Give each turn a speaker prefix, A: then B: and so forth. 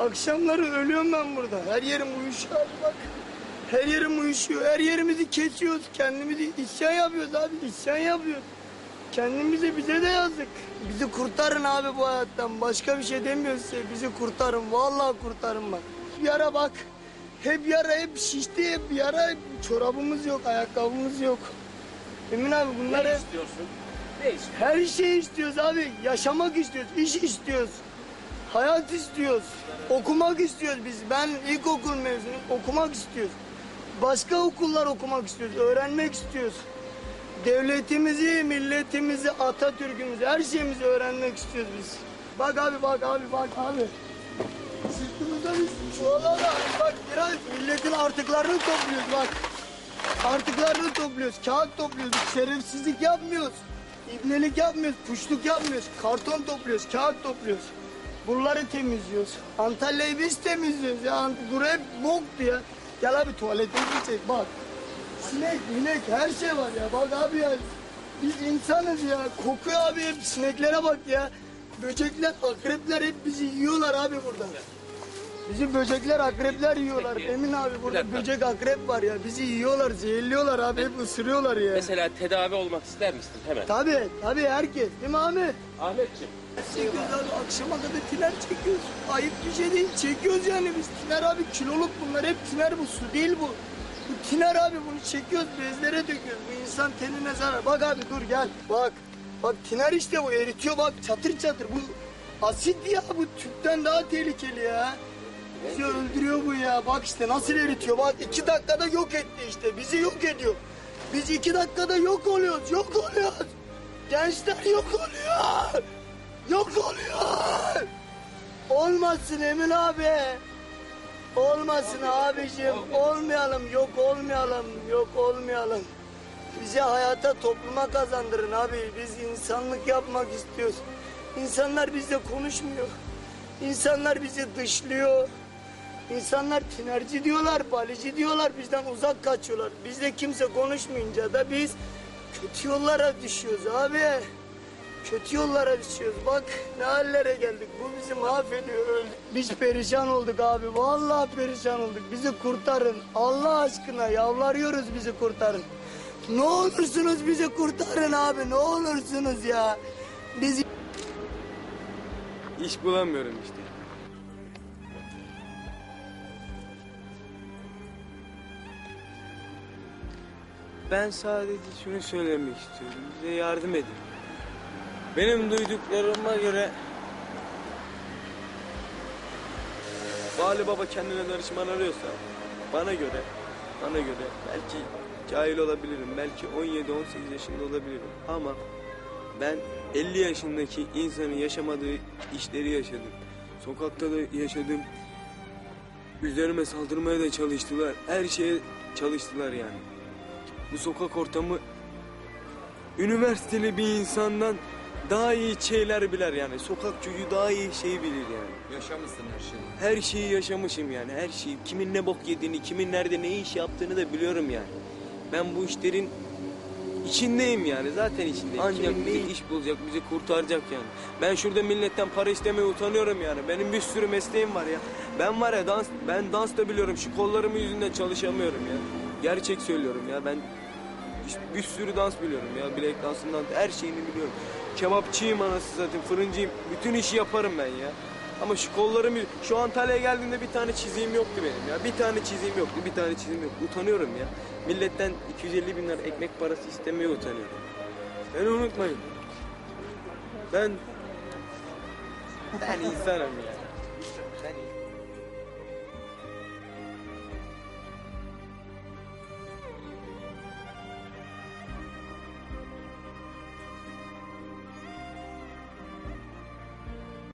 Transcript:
A: Akşamları ölüyorum ben burada. Her yerim uyuşuyor abi bak. Her yerim uyuşuyor. Her yerimizi kesiyoruz. Kendimizi isyan yapıyoruz abi. isyan yapıyoruz. Kendimize bize de yazık. Bizi kurtarın abi bu hayattan. Başka bir şey demiyoruz size. Bizi kurtarın. Vallahi kurtarın bak. Yara bak. Hep yara, hep şişti, hep yara. Hep çorabımız yok, ayakkabımız yok. Emin abi bunlar hep...
B: istiyorsun? Ne istiyorsun?
A: Her şeyi istiyoruz abi. Yaşamak istiyoruz, iş istiyoruz. Hayat istiyoruz. Okumak istiyoruz biz. Ben ilkokul mezunuyum. Okumak istiyoruz. Başka okullar okumak istiyoruz. Öğrenmek istiyoruz. Devletimizi, milletimizi, Atatürk'ümüzü, her şeyimizi öğrenmek istiyoruz biz. Bak abi, bak abi, bak abi. Sırtımızda biz çuvala bak biraz milletin artıklarını topluyoruz bak. Artıklarını topluyoruz, kağıt topluyoruz, şerefsizlik yapmıyoruz. İbnelik yapmıyoruz, puşluk yapmıyoruz, karton topluyoruz, kağıt topluyoruz. Buraları temizliyoruz. Antalya'yı biz temizliyoruz ya. Bura hep boktu ya. Gel abi tuvaletimizi çek bak. Sinek, minek her şey var ya. Bak abi ya. Biz insanız ya. Kokuyor abi hep sineklere bak ya. Böcekler, akrepler hep bizi yiyorlar abi burada. Bizi böcekler, akrepler yiyorlar. Emin abi burada
B: dakika.
A: böcek, akrep var ya. Bizi yiyorlar, zehirliyorlar abi. Hep ısırıyorlar ya.
B: Mesela tedavi olmak ister misin hemen?
A: Tabii, tabii herkes. Değil mi Ahmet?
B: Ahmetciğim.
A: Çekiyoruz abi akşama kadar tiner çekiyoruz. Ayıp bir şey değil çekiyoruz yani biz. Tiner abi kiloluk bunlar hep tiner bu su değil bu. Bu tiner abi bunu çekiyoruz bezlere döküyoruz. Bu insan tenine zarar. Bak abi dur gel bak. Bak tiner işte bu eritiyor bak çatır çatır. Bu asit ya bu tüpten daha tehlikeli ya. Bizi öldürüyor bu ya. Bak işte nasıl eritiyor. Bak iki dakikada yok etti işte. Bizi yok ediyor. Biz iki dakikada yok oluyoruz. Yok oluyoruz. Gençler yok oluyor. Yok oluyor. Olmasın Emin abi. Olmasın abicim. Olmayalım. Yok olmayalım. Yok olmayalım. Bizi hayata topluma kazandırın abi. Biz insanlık yapmak istiyoruz. İnsanlar bizle konuşmuyor. İnsanlar bizi dışlıyor. İnsanlar tinerci diyorlar, balici diyorlar, bizden uzak kaçıyorlar. Bizle kimse konuşmayınca da biz kötü yollara düşüyoruz abi. Kötü yollara düşüyoruz. Bak ne hallere geldik. Bu bizi mahvediyor. Öldük. Biz perişan olduk abi. Vallahi perişan olduk. Bizi kurtarın. Allah aşkına yalvarıyoruz bizi kurtarın. Ne olursunuz bizi kurtarın abi. Ne olursunuz ya. Biz
C: İş bulamıyorum işte. Ben sadece şunu söylemek istiyorum. Bize yardım edin. Benim duyduklarıma göre Vali Baba kendine danışman arıyorsa bana göre bana göre belki cahil olabilirim. Belki 17-18 yaşında olabilirim. Ama ben 50 yaşındaki insanın yaşamadığı işleri yaşadım. Sokakta da yaşadım. Üzerime saldırmaya da çalıştılar. Her şeye çalıştılar yani. Bu sokak ortamı üniversiteli bir insandan daha iyi şeyler bilir yani. Sokak çocuğu daha iyi şey bilir yani.
D: Yaşamışsın her şeyi.
C: Her şeyi yaşamışım yani her şeyi. Kimin ne bok yediğini, kimin nerede ne iş yaptığını da biliyorum yani. Ben bu işlerin içindeyim yani zaten içindeyim. Ancak bize iş bulacak, bizi kurtaracak yani. Ben şurada milletten para istemeye utanıyorum yani. Benim bir sürü mesleğim var ya. Ben var ya dans, ben dans da biliyorum. Şu kollarımın yüzünden çalışamıyorum ya. Gerçek söylüyorum ya ben bir- sürü dans biliyorum ya. Bilek dansından her şeyini biliyorum. Kebapçıyım anasını satayım, fırıncıyım. Bütün işi yaparım ben ya. Ama şu kollarım, şu Antalya'ya geldiğimde bir tane çiziğim yoktu benim ya. Bir tane çiziğim yoktu, bir tane çiziğim yok. Utanıyorum ya. Milletten 250 bin lira ekmek parası istemeye utanıyorum. Beni unutmayın. Ben... Ben insanım ya.